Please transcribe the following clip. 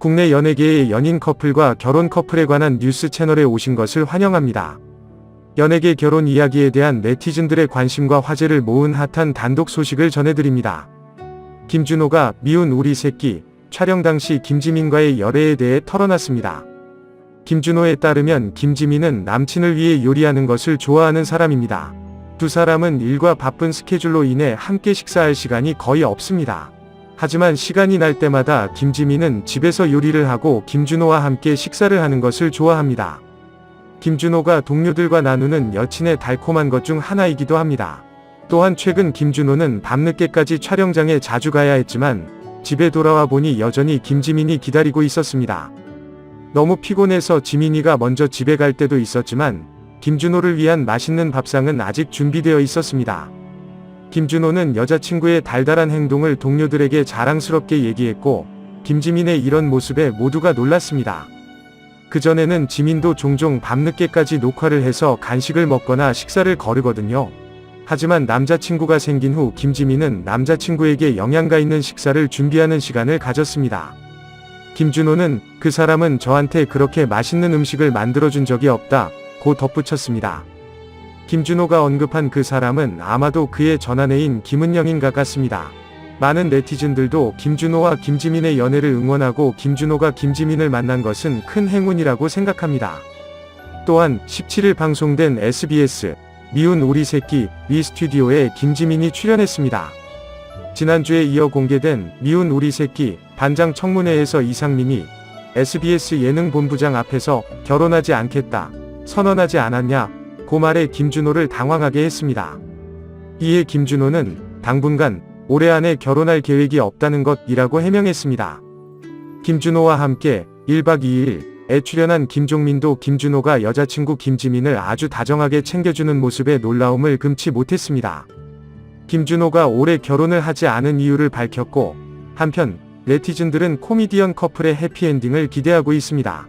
국내 연예계의 연인 커플과 결혼 커플에 관한 뉴스 채널에 오신 것을 환영합니다. 연예계 결혼 이야기에 대한 네티즌들의 관심과 화제를 모은 핫한 단독 소식을 전해드립니다. 김준호가 미운 우리 새끼 촬영 당시 김지민과의 열애에 대해 털어놨습니다. 김준호에 따르면 김지민은 남친을 위해 요리하는 것을 좋아하는 사람입니다. 두 사람은 일과 바쁜 스케줄로 인해 함께 식사할 시간이 거의 없습니다. 하지만 시간이 날 때마다 김지민은 집에서 요리를 하고 김준호와 함께 식사를 하는 것을 좋아합니다. 김준호가 동료들과 나누는 여친의 달콤한 것 중 하나이기도 합니다. 또한 최근 김준호는 밤늦게까지 촬영장에 자주 가야 했지만 집에 돌아와 보니 여전히 김지민이 기다리고 있었습니다. 너무 피곤해서 지민이가 먼저 집에 갈 때도 있었지만 김준호를 위한 맛있는 밥상은 아직 준비되어 있었습니다. 김준호는 여자친구의 달달한 행동을 동료들에게 자랑스럽게 얘기했고 김지민의 이런 모습에 모두가 놀랐습니다. 그전에는 지민도 종종 밤늦게까지 녹화를 해서 간식을 먹거나 식사를 거르거든요. 하지만 남자친구가 생긴 후 김지민은 남자친구에게 영양가 있는 식사를 준비하는 시간을 가졌습니다. 김준호는 그 사람은 저한테 그렇게 맛있는 음식을 만들어준 적이 없다. 고 덧붙였습니다. 김준호가 언급한 그 사람은 아마도 그의 전아내인 김은영인가 같습니다. 많은 네티즌들도 김준호와 김지민의 연애를 응원하고 김준호가 김지민을 만난 것은 큰 행운이라고 생각합니다. 또한 17일 방송된 SBS 미운 우리 새끼 위 스튜디오에 김지민이 출연했습니다. 지난주에 이어 공개된 미운 우리 새끼 반장 청문회에서 이상민이 SBS 예능 본부장 앞에서 결혼하지 않겠다 선언하지 않았냐 고 말에 김준호를 당황하게 했습니다. 이에 김준호는 당분간 올해 안에 결혼할 계획이 없다는 것이라고 해명했습니다. 김준호와 함께 1박 2일에 출연한 김종민도 김준호가 여자친구 김지민을 아주 다정하게 챙겨주는 모습에 놀라움을 금치 못했습니다. 김준호가 올해 결혼을 하지 않은 이유를 밝혔고 한편 네티즌들은 코미디언 커플의 해피엔딩을 기대하고 있습니다.